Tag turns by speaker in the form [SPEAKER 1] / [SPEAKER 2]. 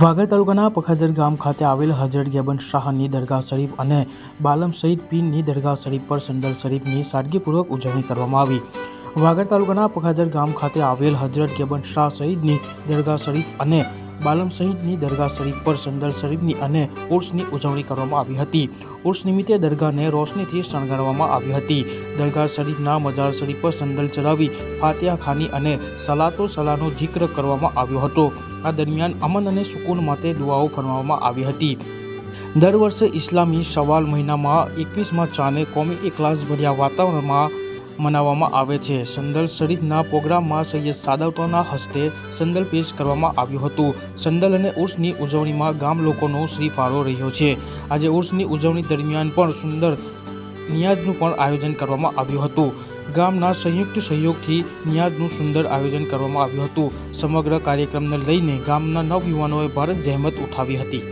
[SPEAKER 1] વાગડ તાલુકાના પખાજર ગામ ખાતે આવેલ હજરત ગેબન શાહની દરગાહ શરીફ અને બાલમ સઈદ પીરની દરગાહ શરીફ પર સંદર શરીફની સાદગીપૂર્વક ઉજવણી કરવામાં આવી. વાગડ તાલુકાના પખાજર ગામ ખાતે આવેલ હજરત ગેબન શાહ સઈદની દરગાહ શરીફ અને બાલમ સહિતની દરગાહ શરીફ પર સંદર શરીફની અને ઉર્સની ઉજવણી કરવામાં આવી હતી. ઉર્સ નિમિત્તે દરગાહને રોશનીથી શણગારવામાં આવી હતી. દરગાહ શરીફના મજાર શરીફ પર સંદલ ચડાવી ફાતિયા ખાની અને સલાતો સલાનો જિક્ર કરવામાં આવ્યો હતો. આ દરમિયાન અમન અને સુકૂન માટે દુઆઓ ફરમાવવામાં આવી હતી. દર વર્ષે ઇસ્લામી સવાલ મહિનામાં એકવીસમાં ચાને કોમી એકલાસ ભર્યા વાતાવરણમાં મનાવવામાં આવે છે. સંદલ શરીફના પ્રોગ્રામમાં સૈયદ સાદવતોના હસ્તે સંદલ પેશ કરવામાં આવ્યું હતું. સંદલ અને ઉર્સની ઉજવણીમાં ગામ લોકોનો શ્રી ફાળો રહ્યો છે. આજે ઉર્સની ઉજવણી દરમિયાન પણ સુંદર નિયાઝનું પણ આયોજન કરવામાં આવ્યું હતું. ગામના સંયુક્ત સહયોગથી નિયાઝનું સુંદર આયોજન કરવામાં આવ્યું હતું. સમગ્ર કાર્યક્રમને લઈને ગામના નવયુવાનોએ ભારે જહેમત ઉઠાવી હતી.